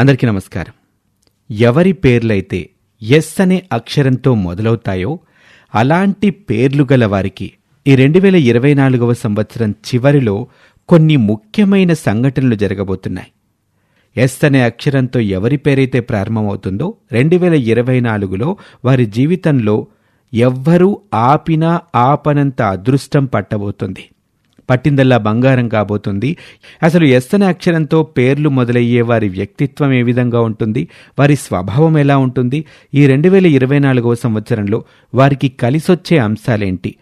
అందరికీ నమస్కారం. ఎవరి పేర్లైతే ఎస్ అనే అక్షరంతో మొదలవుతాయో అలాంటి పేర్లు గల వారికి ఈ రెండు వేల ఇరవై నాలుగవ సంవత్సరం చివరిలో కొన్ని ముఖ్యమైన సంఘటనలు జరగబోతున్నాయి. ఎస్ అనే అక్షరంతో ఎవరి పేరైతే ప్రారంభమవుతుందో రెండు వేల ఇరవై నాలుగులో వారి జీవితంలో ఎవ్వరూ ఆపినా ఆపనంత అదృష్టం పట్టబోతుంది. పట్టిందల్లా బంగారం కాబోతుంది. అసలు ఎస్ అనే అక్షరంతో పేర్లు మొదలయ్యే వారి వ్యక్తిత్వం ఏ విధంగా ఉంటుంది? వారి స్వభావం ఎలా ఉంటుంది? ఈ రెండు వేల ఇరవై నాలుగవ సంవత్సరంలో వారికి కలిసొచ్చే అంశాలేంటి?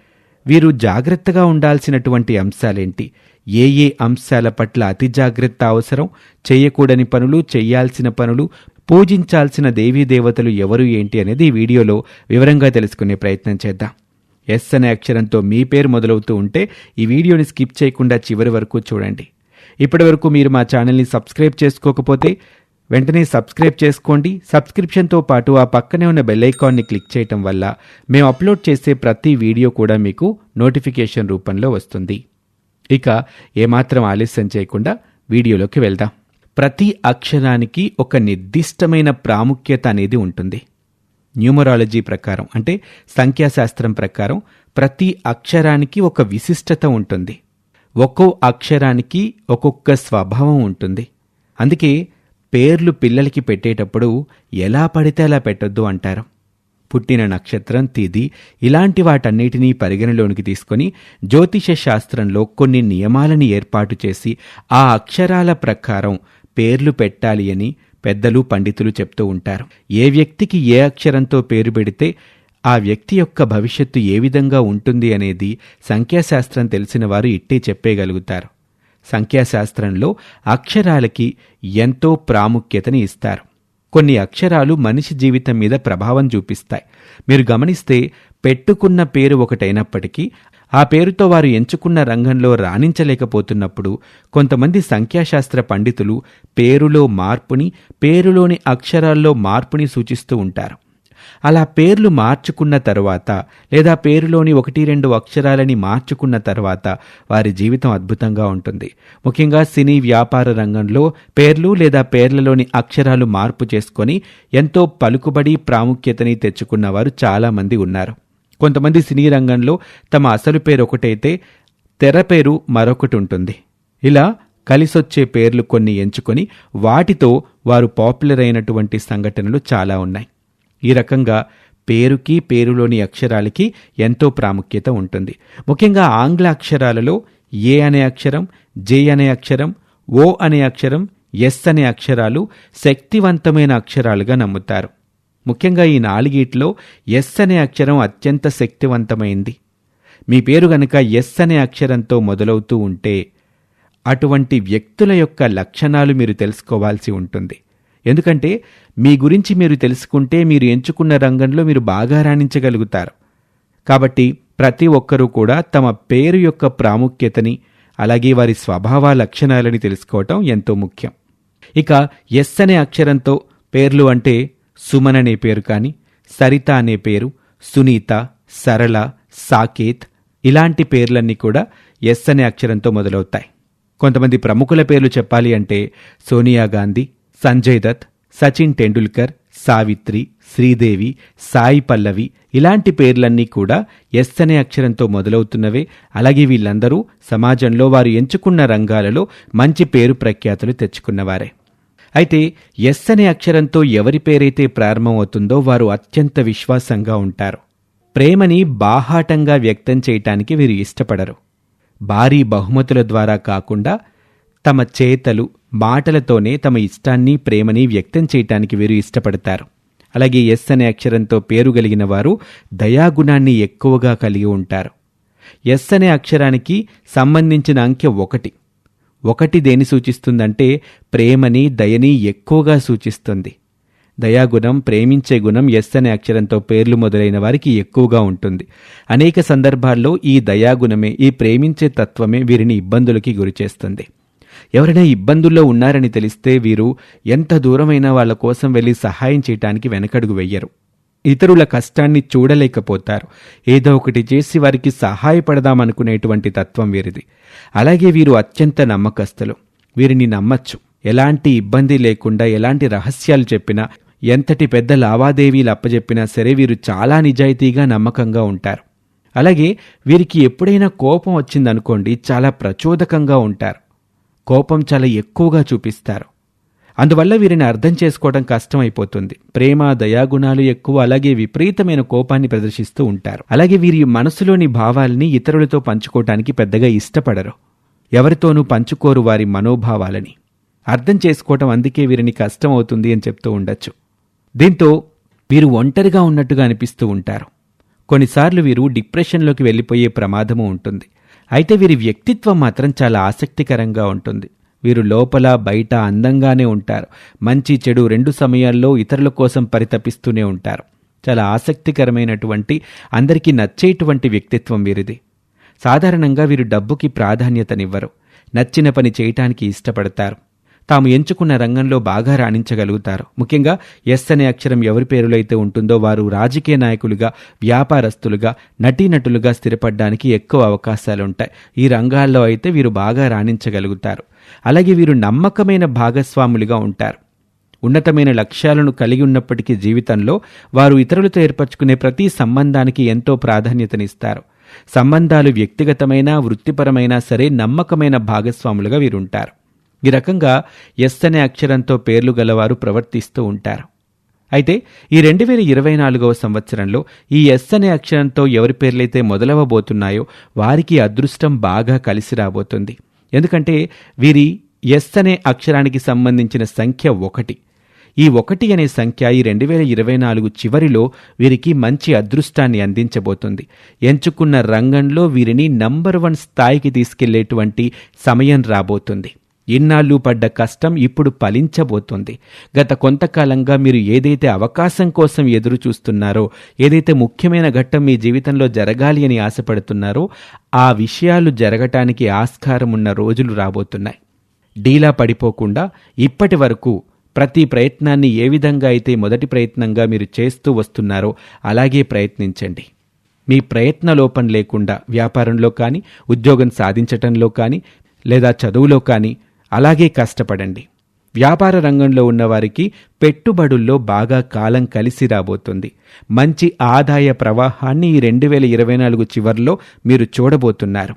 వీరు జాగ్రత్తగా ఉండాల్సినటువంటి అంశాలేంటి? ఏ ఏ అంశాల పట్ల అతి జాగ్రత్త అవసరం? చేయకూడని పనులు చేయాల్సిన పనులు పూజించాల్సిన దేవీ దేవతలు ఎవరు ఏంటి అనేది ఈ వీడియోలో వివరంగా తెలుసుకునే ప్రయత్నం చేద్దాం. ఎస్ అనే అక్షరంతో మీ పేరు మొదలవుతూ ఉంటే ఈ వీడియోని స్కిప్ చేయకుండా చివరి వరకు చూడండి. ఇప్పటి వరకు మీరు మా ఛానల్ని సబ్స్క్రైబ్ చేసుకోకపోతే వెంటనే సబ్స్క్రైబ్ చేసుకోండి. సబ్స్క్రిప్షన్తో పాటు ఆ పక్కనే ఉన్న బెల్లైకాన్ని క్లిక్ చేయటం వల్ల మేము అప్లోడ్ చేసే ప్రతి వీడియో కూడా మీకు నోటిఫికేషన్ రూపంలో వస్తుంది. ఇక ఏమాత్రం ఆలస్యం చేయకుండా వీడియోలోకి వెళ్దాం. ప్రతి అక్షరానికి ఒక నిర్దిష్టమైన ప్రాముఖ్యత అనేది ఉంటుంది. న్యూమరాలజీ ప్రకారం అంటే సంఖ్యాశాస్త్రం ప్రకారం ప్రతి అక్షరానికి ఒక విశిష్టత ఉంటుంది. ఒక్కో అక్షరానికి ఒక్కొక్క స్వభావం ఉంటుంది. అందుకే పేర్లు పిల్లలకి పెట్టేటప్పుడు ఎలా పడితే అలా పెట్టొద్దు అంటారు. పుట్టిన నక్షత్రం తిది ఇలాంటి వాటన్నిటినీ పరిగణలోనికి తీసుకొని జ్యోతిష శాస్త్రంలో కొన్ని నియమాలని ఏర్పాటు చేసి ఆ అక్షరాల ప్రకారం పేర్లు పెట్టాలి అని పెద్దలు పండితులు చెప్తూ ఉంటారు. ఏ వ్యక్తికి ఏ అక్షరంతో పేరు పెడితే ఆ వ్యక్తి యొక్క భవిష్యత్తు ఏ విధంగా ఉంటుంది అనేది సంఖ్యాశాస్త్రం తెలిసిన వారు ఇట్టే చెప్పేయగలుగుతారు. సంఖ్యాశాస్త్రంలో అక్షరాలకి ఎంతో ప్రాముఖ్యతని ఇస్తారు. కొన్ని అక్షరాలు మనిషి జీవితం మీద ప్రభావం చూపిస్తాయి. మీరు గమనిస్తే పెట్టుకున్న పేరు ఒకటైనప్పటికీ ఆ పేరుతో వారు ఎంచుకున్న రంగంలో రాణించలేకపోతున్నప్పుడు కొంతమంది సంఖ్యాశాస్త్ర పండితులు పేరులో మార్పుని పేరులోని అక్షరాల్లో మార్పుని సూచిస్తూ ఉంటారు. అలా పేర్లు మార్చుకున్న తరువాత లేదా పేరులోని ఒకటి రెండు అక్షరాలని మార్చుకున్న తర్వాత వారి జీవితం అద్భుతంగా ఉంటుంది. ముఖ్యంగా సినీ వ్యాపార రంగంలో పేర్లు లేదా పేర్లలోని అక్షరాలు మార్పు చేసుకొని ఎంతో పలుకుబడి ప్రాముఖ్యతని తెచ్చుకున్న వారు చాలామంది ఉన్నారు. కొంతమంది సినీ రంగంలో తమ అసలు పేరు ఒకటైతే తెర పేరు మరొకటి ఉంటుంది. ఇలా కలిసొచ్చే పేర్లు కొన్ని ఎంచుకొని వాటితో వారు పాపులర్ అయినటువంటి సంఘటనలు చాలా ఉన్నాయి. ఈ రకంగా పేరుకి పేరులోని అక్షరాలకి ఎంతో ప్రాముఖ్యత ఉంటుంది. ముఖ్యంగా ఆంగ్ల అక్షరాలలో ఏ అనే అక్షరం జే అనే అక్షరం ఓ అనే అక్షరం ఎస్ అనే అక్షరాలు శక్తివంతమైన అక్షరాలుగా నమ్ముతారు. ముఖ్యంగా ఈ నాలుగిట్లో ఎస్ అనే అక్షరం అత్యంత శక్తివంతమైంది. మీ పేరు గనక ఎస్ అనే అక్షరంతో మొదలవుతూ ఉంటే అటువంటి వ్యక్తుల యొక్క లక్షణాలు మీరు తెలుసుకోవాల్సి ఉంటుంది. ఎందుకంటే మీ గురించి మీరు తెలుసుకుంటే మీరు ఎంచుకున్న రంగంలో మీరు బాగా రాణించగలుగుతారు. కాబట్టి ప్రతి ఒక్కరూ కూడా తమ పేరు యొక్క ప్రాముఖ్యతని అలాగే వారి స్వభావ లక్షణాలని తెలుసుకోవటం ఎంతో ముఖ్యం. ఇక ఎస్ అనే అక్షరంతో పేర్లు అంటే సుమన్ అనే పేరు కానీ సరిత అనే పేరు సునీత సరళ సాకేత్ ఇలాంటి పేర్లన్నీ కూడా ఎస్ అనే అక్షరంతో మొదలవుతాయి. కొంతమంది ప్రముఖుల పేర్లు చెప్పాలి అంటే సోనియా గాంధీ సంజయ్ దత్ సచిన్ టెండూల్కర్ సావిత్రి శ్రీదేవి సాయి పల్లవి ఇలాంటి పేర్లన్నీ కూడా ఎస్ అనే అక్షరంతో మొదలవుతున్నవే. అలాగే వీళ్ళందరూ సమాజంలో వారు ఎంచుకున్న రంగాలలో మంచి పేరు ప్రఖ్యాతులు తెచ్చుకున్నవారే. అయితే ఎస్ అనే అక్షరంతో ఎవరి పేరైతే ప్రారంభమవుతుందో వారు అత్యంత విశ్వాసంగా ఉంటారు. ప్రేమని బాహాటంగా వ్యక్తం చేయటానికి వీరు ఇష్టపడరు. భారీ బహుమతుల ద్వారా కాకుండా తమ చేతలు మాటలతోనే తమ ఇష్టాన్ని ప్రేమని వ్యక్తం చేయటానికి వీరు ఇష్టపడతారు. అలాగే ఎస్ అనే అక్షరంతో పేరు కలిగిన వారు దయాగుణాన్ని ఎక్కువగా కలిగి ఉంటారు. ఎస్ అనే అక్షరానికి సంబంధించిన అంకె ఒకటి. ఒకటి దేని సూచిస్తుందంటే ప్రేమని దయని ఎక్కువగా సూచిస్తుంది. దయాగుణం ప్రేమించే గుణం ఎస్ అనే అక్షరంతో పేర్లు మొదలైన వారికి ఎక్కువగా ఉంటుంది. అనేక సందర్భాల్లో ఈ దయాగుణమే ఈ ప్రేమించే తత్వమే వీరిని ఇబ్బందులకి గురిచేస్తుంది. ఎవరైనా ఇబ్బందుల్లో ఉన్నారని తెలిస్తే వీరు ఎంత దూరమైనా వాళ్ళ కోసం వెళ్ళి సహాయం చేయటానికి వెనకడుగు వెయ్యరు ఇతరుల కష్టాన్ని చూడలేకపోతారు. ఏదో ఒకటి చేసి వారికి సహాయపడదామనుకునేటువంటి తత్వం వీరిది. అలాగే వీరు అత్యంత నమ్మకస్తులు. వీరిని నమ్మచ్చు. ఎలాంటి ఇబ్బంది లేకుండా ఎలాంటి రహస్యాలు చెప్పినా ఎంతటి పెద్ద లావాదేవీలు అప్పజెప్పినా సరే వీరు చాలా నిజాయితీగా నమ్మకంగా ఉంటారు. అలాగే వీరికి ఎప్పుడైనా కోపం వచ్చిందనుకోండి చాలా ప్రచోదకంగా ఉంటారు. కోపం చాలా ఎక్కువగా చూపిస్తారు. అందువల్ల వీరిని అర్థం చేసుకోవడం కష్టమైపోతుంది. ప్రేమ దయాగుణాలు ఎక్కువ అలాగే విపరీతమైన కోపాన్ని ప్రదర్శిస్తూ ఉంటారు. అలాగే వీరి మనసులోని భావాల్ని ఇతరులతో పంచుకోవటానికి పెద్దగా ఇష్టపడరు. ఎవరితోనూ పంచుకోరు వారి మనోభావాలని. అర్థం చేసుకోవటం అందుకే వీరిని కష్టం అవుతుంది అని చెప్తూ ఉండొచ్చు. దీంతో వీరు ఒంటరిగా ఉన్నట్టుగా అనిపిస్తూ ఉంటారు. కొన్నిసార్లు వీరు డిప్రెషన్లోకి వెళ్ళిపోయే ప్రమాదము ఉంటుంది. అయితే వీరి వ్యక్తిత్వం మాత్రం చాలా ఆసక్తికరంగా ఉంటుంది. వీరు లోపల బయట అందంగానే ఉంటారు. మంచి చెడు రెండు సమయాల్లో ఇతరుల కోసం పరితపిస్తూనే ఉంటారు. చాలా ఆసక్తికరమైనటువంటి అందరికీ నచ్చేటువంటి వ్యక్తిత్వం వీరిది. సాధారణంగా వీరు డబ్బుకి ప్రాధాన్యతనివ్వరు. నచ్చిన పని చేయటానికి ఇష్టపడతారు. తాము ఎంచుకున్న రంగంలో బాగా రాణించగలుగుతారు. ముఖ్యంగా ఎస్ అనే అక్షరం ఎవరి పేరులో అయితే ఉంటుందో వారు రాజకీయ నాయకులుగా వ్యాపారస్తులుగా నటీనటులుగా స్థిరపడడానికి ఎక్కువ అవకాశాలుంటాయి. ఈ రంగాల్లో అయితే వీరు బాగా రాణించగలుగుతారు. అలాగే వీరు నమ్మకమైన భాగస్వాములుగా ఉంటారు. ఉన్నతమైన లక్ష్యాలను కలిగి ఉన్నప్పటికీ జీవితంలో వారు ఇతరులతో ఏర్పరచుకునే ప్రతి సంబంధానికి ఎంతో ప్రాధాన్యతనిస్తారు. సంబంధాలు వ్యక్తిగతమైన వృత్తిపరమైనా సరే నమ్మకమైన భాగస్వాములుగా వీరుంటారు. ఈ రకంగా ఎస్ అనే అక్షరంతో పేర్లు గలవారు ప్రవర్తిస్తూ ఉంటారు. అయితే ఈ రెండు వేల ఇరవై నాలుగవ సంవత్సరంలో ఈ ఎస్ అనే అక్షరంతో ఎవరి పేర్లైతే మొదలవబోతున్నాయో వారికి అదృష్టం బాగా కలిసి రాబోతుంది. ఎందుకంటే వీరి ఎస్ అనే అక్షరానికి సంబంధించిన సంఖ్య ఒకటి. ఈ ఒకటి అనే సంఖ్య ఈ రెండు వేల ఇరవై నాలుగు చివరిలో వీరికి మంచి అదృష్టాన్ని అందించబోతుంది. ఎంచుకున్న రంగంలో వీరిని నంబర్ వన్ స్థాయికి తీసుకెళ్ళేటువంటి సమయం రాబోతుంది. ఇన్నాళ్ళు పడ్డ కష్టం ఇప్పుడు ఫలించబోతుంది. గత కొంతకాలంగా మీరు ఏదైతే అవకాశం కోసం ఎదురు చూస్తున్నారో ఏదైతే ముఖ్యమైన ఘట్టం మీ జీవితంలో జరగాలి అని ఆశపడుతున్నారో ఆ విషయాలు జరగటానికి ఆస్కారం ఉన్న రోజులు రాబోతున్నాయి. డీలా పడిపోకుండా ఇప్పటి వరకు ప్రతి ప్రయత్నాన్ని ఏ విధంగా అయితే మొదటి ప్రయత్నంగా మీరు చేస్తూ వస్తున్నారో అలాగే ప్రయత్నించండి. మీ ప్రయత్న లోపం లేకుండా వ్యాపారంలో కానీ ఉద్యోగం సాధించటంలో కానీ లేదా చదువులో కానీ అలాగే కష్టపడండి. వ్యాపార రంగంలో ఉన్నవారికి పెట్టుబడుల్లో బాగా కాలం కలిసి రాబోతుంది. మంచి ఆదాయ ప్రవాహాన్ని ఈ రెండు వేల ఇరవై నాలుగు చివరిలో మీరు చూడబోతున్నారు.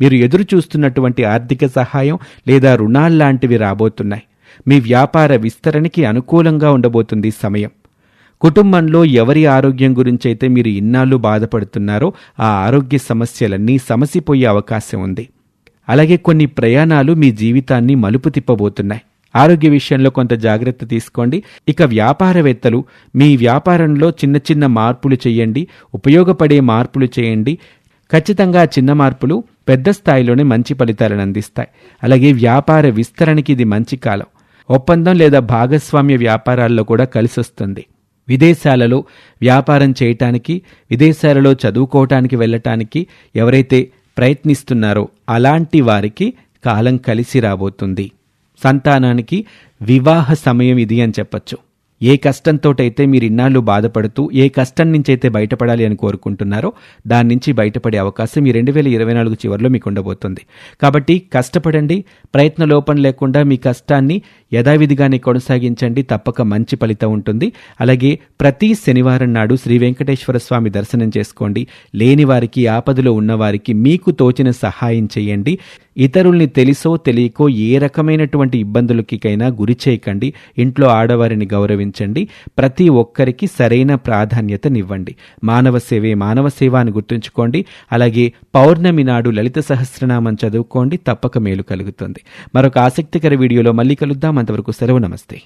మీరు ఎదురు చూస్తున్నటువంటి ఆర్థిక సహాయం లేదా రుణాల్లాంటివి రాబోతున్నాయి. మీ వ్యాపార విస్తరణకి అనుకూలంగా ఉండబోతుంది సమయం. కుటుంబంలో ఎవరి ఆరోగ్యం గురించి అయితే మీరు ఇన్నాళ్ళు బాధపడుతున్నారో ఆ ఆరోగ్య సమస్యలన్నీ సమసిపోయే అవకాశం ఉంది. అలాగే కొన్ని ప్రయాణాలు మీ జీవితాన్ని మలుపు తిప్పబోతున్నాయి. ఆరోగ్య విషయంలో కొంత జాగ్రత్త తీసుకోండి. ఇక వ్యాపారవేత్తలు మీ వ్యాపారంలో చిన్న చిన్న మార్పులు చేయండి. ఉపయోగపడే మార్పులు చేయండి. ఖచ్చితంగా చిన్న మార్పులు పెద్ద స్థాయిలోనే మంచి ఫలితాలను అందిస్తాయి. అలాగే వ్యాపార విస్తరణకి ఇది మంచి కాలం. ఒప్పందం లేదా భాగస్వామ్య వ్యాపారాల్లో కూడా కలిసొస్తుంది. విదేశాలలో వ్యాపారం చేయటానికి విదేశాలలో చదువుకోవటానికి వెళ్ళటానికి ఎవరైతే ప్రయత్నిస్తున్నారో. అలాంటి వారికి కాలం కలిసి రాబోతుంది. సంతానానికి వివాహ సమయం ఇది అని చెప్పచ్చు. ఏ కష్టంతోటైతే మీరు ఇన్నాళ్ళు బాధపడుతూ ఏ కష్టం నుంచి అయితే బయటపడాలి అని కోరుకుంటున్నారో దాని నుంచి బయటపడే అవకాశం ఈ రెండు వేల ఇరవై నాలుగు చివరిలో మీకు ఉండబోతుంది కాబట్టి కష్టపడండి ప్రయత్న లోపం లేకుండా మీ కష్టాన్ని యథావిధిగానే కొనసాగించండి తప్పక మంచి ఫలితం ఉంటుంది. అలాగే ప్రతి శనివారం నాడు శ్రీ వెంకటేశ్వర స్వామి దర్శనం చేసుకోండి. లేని వారికి ఆపదలో ఉన్నవారికి మీకు తోచిన సహాయం చేయండి. ఇతరుల్ని తెలిసో తెలియకో ఏ రకమైనటువంటి ఇబ్బందులకికైనా గురి చేయకండి. ఇంట్లో ఆడవారిని గౌరవించండి. ప్రతి ఒక్కరికి సరైన ప్రాధాన్యతనివ్వండి. మానవ సేవే మానవ సేవ అని గుర్తుంచుకోండి. అలాగే పౌర్ణమి నాడు లలిత సహస్రనామం చదువుకోండి. తప్పక మేలు కలుగుతుంది. మరొక ఆసక్తికర వీడియోలో మళ్ళీ కలుద్దాం. అంతవరకు సెలవు నమస్తే.